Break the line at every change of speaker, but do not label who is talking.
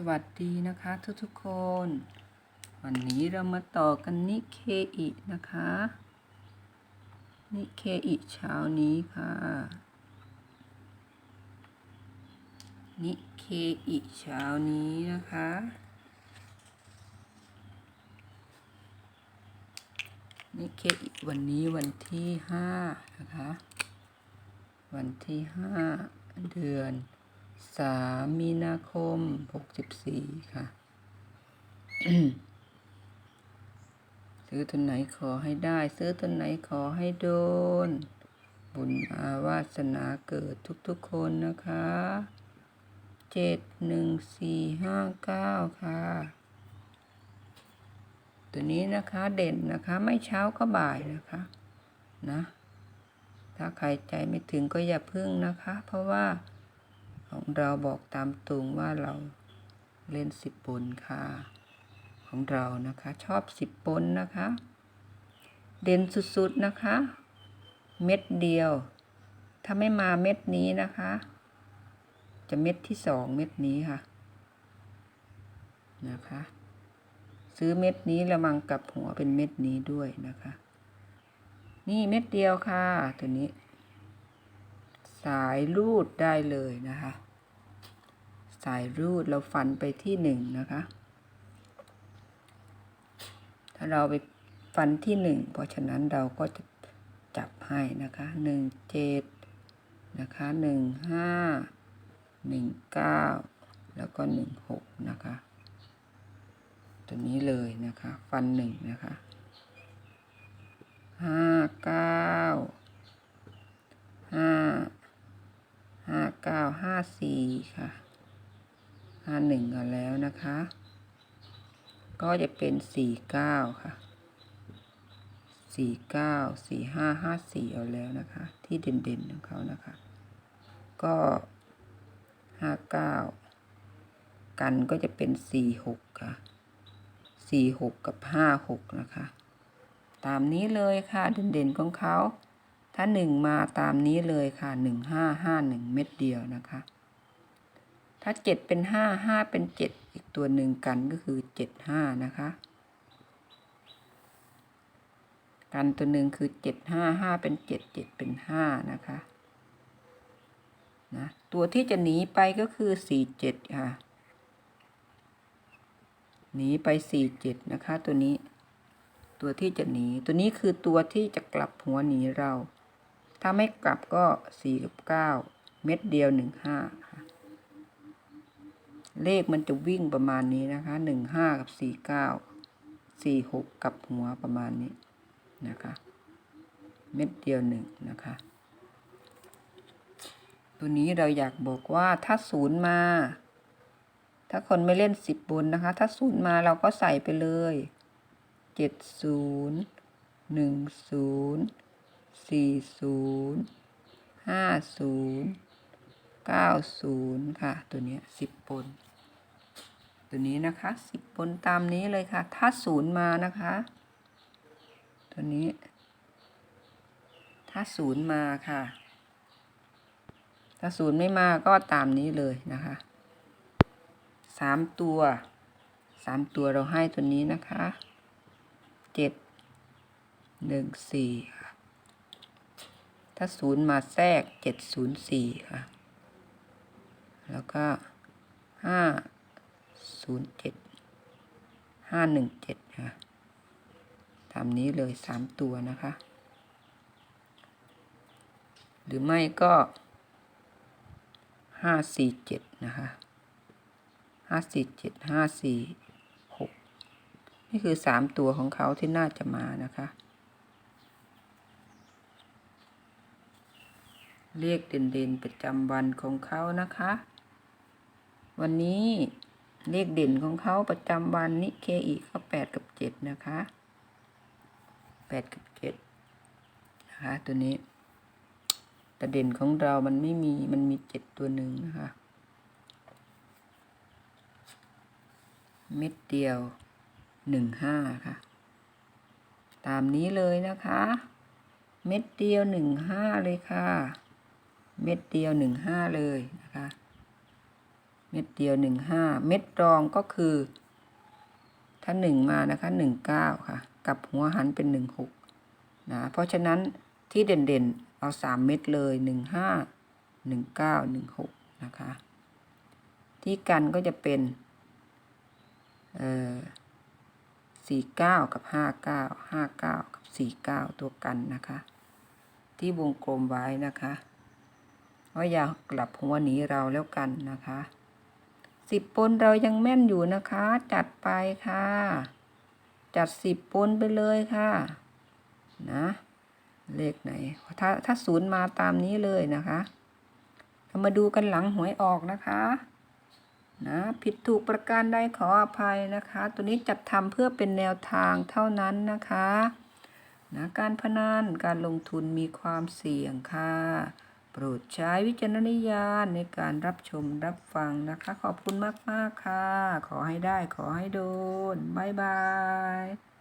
สวัสดีนะคะทุกๆคน วันนี้เรามาต่อกันนิเคอินะคะ นิเคอิเช้านี้ค่ะ นิเคอิเช้านี้นะคะ นิเคอิวันนี้วันที่ห้านะคะ วันที่ห้าเดือน สามมีนาคมหกสิบสี่ค่ะ ซื้อตัวไหนขอให้ได้ ซื้อตัวไหนขอให้โดน บุญอาวาสนาเกิดทุกๆคนนะคะเจ็ดหนึ่งสี่ห้าเก้าค่ะ ตัวนี้นะคะเด่นนะคะ ไม่เช้าก็บ่ายนะคะนะ ถ้าใครใจไม่ถึงก็อย่าพึ่งนะคะ เพราะว่า ของเราบอกตามตรงว่าเราเล่นสิบบนค่ะ ของเรานะคะชอบสิบบนนะคะ เด่นสุดๆนะคะ เม็ดเดียว ถ้าไม่มาเม็ดนี้นะคะ จะเม็ดที่สองเม็ดนี้ค่ะนะคะ ซื้อเม็ดนี้ระวังกับหัวเป็นเม็ดนี้ด้วยนะคะ นี่เม็ดเดียวค่ะตัวนี้ สายรูดได้เลยนะคะ สายรูดเราฟันไปที่หนึ่งนะคะ ถ้าเราไปฟันที่หนึ่งเพราะฉะนั้นเราก็จะจับให้นะคะหนึ่งเจ็ดนะคะหนึ่งห้าหนึ่งเก้าแล้วก็หนึ่งหกนะคะ ตัวนี้เลยนะคะ ฟันหนึ่งนะคะห้าเก้าห้าห้าเก้าห้าสี่ค่ะ ห้าหนึ่งเอาแล้วนะคะ ก็จะเป็นสี่เก้าค่ะสี่เก้าสี่ห้าห้าสี่เอาแล้วนะคะ ที่เด่นๆของเขานะคะ ก็ห้าเก้ากันก็จะเป็นสี่หกค่ะสี่หกกับห้าหกนะคะ ตามนี้เลยค่ะเด่นๆของเขาถ้าหนึ่งมาตามนี้เลยค่ะหนึ่งห้าห้าหนึ่งเม็ดเดียวนะคะ ถ้าเจ็ดเป็นห้าห้าเป็นเจ็ดอีกตัวหนึ่งกันก็คือเจ็ดห้านะคะ กันตัวหนึ่งคือเจ็ดห้าห้าเป็นเจ็ดเจ็ดเป็นห้านะคะนะตัวที่จะหนีไปก็คือสี่เจ็ดค่ะหนีไปสี่เจ็ดนะคะ ตัวนี้ ตัวที่จะหนี ตัวนี้คือตัวที่จะกลับหัวหนีเรา ถ้าไม่กลับก็สี่กับเก้าเม็ดเดียวหนึ่งห้า เลขมันจะวิ่งประมาณนี้นะคะหนึ่งห้ากับสี่เก้าสี่หกกับหัวประมาณนี้นะคะ เม็ดเดียวหนึ่งนะคะ ตัวนี้เราอยากบอกว่าถ้าศูนย์มา ถ้าคนไม่เล่นสิบบนนะคะ ถ้าศูนย์มาเราก็ใส่ไปเลยเจ็ดศูนย์หนึ่งศูนย์สี่ศูนย์ห้าศูนย์เก้าศูนย์ค่ะ ตัวนี้สิบบน ตัวนี้นะคะสิบบนตามนี้เลยค่ะ ถ้าศูนย์มานะคะ ตัวนี้ ถ้าศูนย์มาค่ะ ถ้าศูนย์ไม่มาก็ตามนี้เลยนะคะสามตัวสามตัวเราให้ตัวนี้นะคะเจ็ดหนึ่งสี่ค่ะถ้าศูนย์มาแทรกเจ็ดศูนย์สี่ค่ะ แล้วก็ห้า ศูนย์เจ็ดห้าหนึ่งเจ็ดค่ะตามนี้เลยสามตัวนะคะ หรือไม่ก็ห้าสี่เจ็ดนะคะห้าสี่เจ็ดห้าสี่หกนี่คือสามตัวของเขาที่น่าจะมานะคะเลขเด่นๆประจำวันของเขานะคะ วันนี้ เลขเด่นของเขาประจำวันนิเคอีก็แปดกับเจ็ดนะคะแปดกับเจ็ดนะคะตัวนี้แต่เด่นของเรามันไม่มีมันมีเจ็ดตัวหนึ่งนะคะ เม็ดเดียวหนึ่งห้าค่ะ ตามนี้เลยนะคะ เม็ดเดียวหนึ่งห้าเลยค่ะ เม็ดเดียวหนึ่งห้าเลยนะคะ ม็ดเดียวหนึ่งห้าเม็ดรองก็คือ ถ้าหนึ่งมานะคะหนึ่งเก้าค่ะ กับหัวหันเป็นหนึ่งหกนะเพราะฉะนั้นที่เด่นๆเอาสามเม็ดเลยหนึ่งห้าหนึ่งเก้าหนึ่งหกนะคะ ที่กันก็จะเป็นเอ่อสี่เก้ากับห้าเก้าห้าเก้ากับสี่เก้าตัวกันนะคะ ที่วงกลมไว้นะคะว่าอย่ากลับหัวหนีเราแล้วกันนะคะ สิบปนเรายังแม่นอยู่นะคะ จัดไปค่ะ จัดสิบปนไปเลยค่ะ นะ เลขไหน ถ้าถ้าศูนย์มาตามนี้เลยนะคะเรามาดูกันหลังหวยออกนะคะ นะผิดถูกประการใดขออภัยนะคะ ตัวนี้จัดทำเพื่อเป็นแนวทางเท่านั้นนะคะนะการพนันการลงทุนมีความเสี่ยงค่ะ ปรดใช้วิจารณญาณในการรับชมรับฟังนะคะ ขอบคุณมาก ๆ ค่ะ ขอให้ได้ขอให้โดน บ๊ายบาย